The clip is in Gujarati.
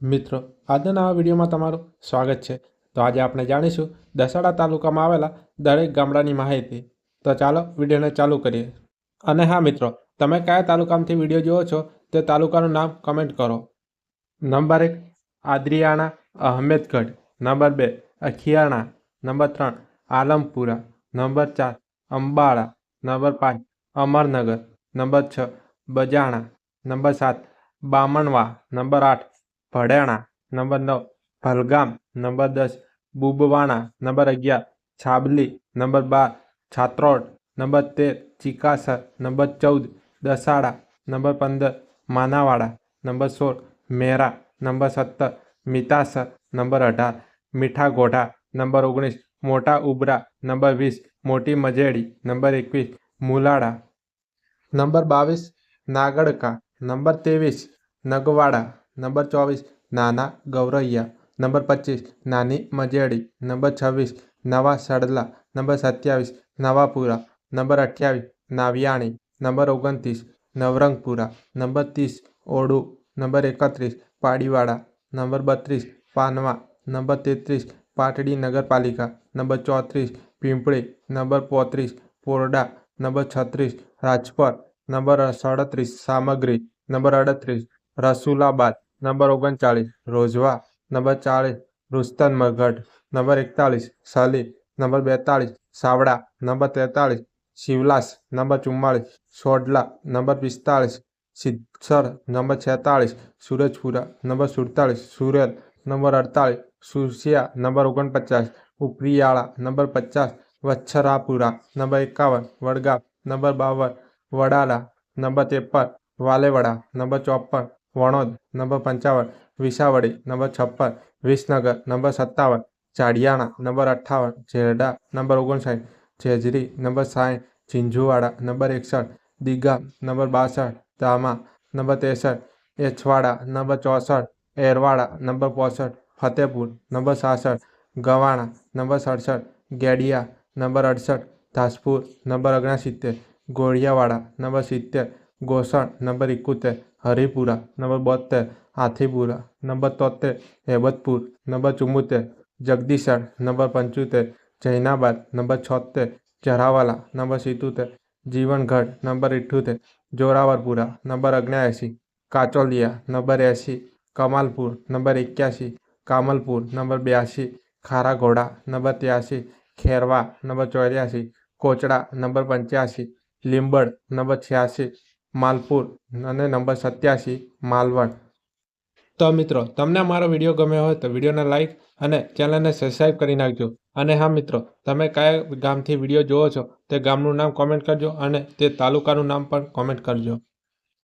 મિત્રો, આજના નવા વિડીયોમાં તમારું સ્વાગત છે. તો આજે આપણે જાણીશું દસાડા તાલુકામાં આવેલા દરેક ગામડાની માહિતી. તો ચાલો વિડીયોને ચાલુ કરીએ. અને હા મિત્રો, તમે કયા તાલુકામાંથી વીડિયો જુઓ છો તે તાલુકાનું નામ કમેન્ટ કરો. નંબર એક આદ્રિયાણા અહમેદગઢ. નંબર બે, અખિયાણા. નંબર ત્રણ, આલમપુરા. નંબર ચાર, અંબાળા. નંબર પાંચ, અમરનગર. નંબર છ, બજાણા. નંબર સાત, બામણવા. નંબર આઠ ભડેણા, નંબર નવ. ભલગામ, નંબર દસ. બુબવાણા, નંબર અગિયાર. છાબલી, નંબર બાર. છાત્રોડ, નંબર તેર. ચિકાસર નંબર ચૌદ. દસાડા, નંબર પંદર. માનાવાડા, નંબર સોળ. મેરા, નંબર સત્તર. મિતાસર, નંબર અઢાર. મીઠા ગોઢા નંબર ઓગણીસ. મોટા ઉબરા, નંબર વીસ. મોટી મજેડી, નંબર એકવીસ. મુલાડા, નંબર બાવીસ. નાગડકા, નંબર ત્રેવીસ. નગવાડા નંબર ચોવીસ, નાના ગૌરૈયા. નંબર પચીસ, નાની મજેડી. નંબર છવ્વીસ, નવા સડલા. નંબર સત્યાવીસ, નવાપુરા. નંબર અઠ્યાવીસ, નાવિયાણી. નંબર ઓગણત્રીસ, નવરંગપુરા. નંબર ત્રીસ, ઓડુ. નંબર એકત્રીસ, પાડીવાડા. નંબર બત્રીસ, પાનવા. નંબર તેત્રીસ, પાટડી નગરપાલિકા. નંબર ચોત્રીસ, પીંપળી. નંબર પોત્રીસ, પોરડા. નંબર છત્રીસ, રાજપર. નંબર સાડત્રીસ સામગ્રી. નંબર અડત્રીસ, રસુલાબાદ. નંબર ઓગણચાળીસ, રોજવા. નંબર ચાળીસ રુસ્તનમગઢ નંબર એકતાલીસ સલી. નંબર બેતાળીસ, સાવડા. નંબર તેતાળીસ, શિવલાસ. નંબર ચુમ્માળીસ, સોડલા. નંબર પિસ્તાળીસ, સિદ્ધસર. નંબર છેતાળીસ, સુરજપુરા. નંબર સુડતાળીસ, સુરત. નંબર અડતાળીસ, સુરસિયા. નંબર ઓગણપચાસ, ઉપરીયાળા. નંબર પચાસ, વચ્છરાપુરા. નંબર એકાવન, વડગામ. નંબર બાવન, વડાલા. નંબર ત્રેપન, વાલેવડા. નંબર ચોપન વણોદ, નંબર પંચાવન, વિસાવડી, નંબર છપ્પન, વિસનગર, નંબર સત્તાવન ચાડિયાણા નંબર અઠ્ઠાવન ઝેરડા નંબર ઓગણસાઠ, જેજરી, નંબર સાઠ, ઝીંઝુવાડા, નંબર એકસઠ દિગામ નંબર બાસઠ, ધામા, નંબર ત્રેસઠ, એછવાડા, નંબર ચોસઠ, એરવાડા, નંબર પોસઠ, ફતેપુર, નંબર સાસઠ, ગવાણા, નંબર સડસઠ, ગેડિયા, નંબર અડસઠ, ધાસપુર, નંબર ઓગણસિત્તેર, ગોળિયાવાડા, નંબર સિત્તેર, ગોસણ, નંબર એકોતેર હરિપુરા, નંબર બોતેર હાથીપુરા, નંબર તોતેર હેબતપુર, નંબર ચુમ્મોતેર જગદીશળ નંબર પંચોતેર, જૈનાબાદ, નંબર છોતેર જરાવાલા નંબર સિત્તોતેર, જીવનગઢ, નંબર ઇઠ્ઠોતેર જોરાવરપુરા, નંબર અગ્યાએંસી કાચોલિયા, નંબર એંસી કમાલપુર, નંબર એક્યાસી, કામલપુર, નંબર બ્યાસી, ખારાઘોડા, નંબર ત્યાસી, ખેરવા, નંબર ચોર્યાસી, કોચડા, નંબર પંચ્યાસી, લીંબડ, નંબર છ્યાસી માલપુર અને નંબર સત્યાસી માલવણ. તો મિત્રો, તમને મારો વીડિયો ગમ્યો હોય તો વિડીયોને લાઈક અને ચેનલને સબસ્ક્રાઈબ કરી નાખજો. અને હા મિત્રો, તમે કયા ગામથી વીડિયો જુઓ છો તે ગામનું નામ કોમેન્ટ કરજો અને તે તાલુકાનું નામ પણ કોમેન્ટ કરજો.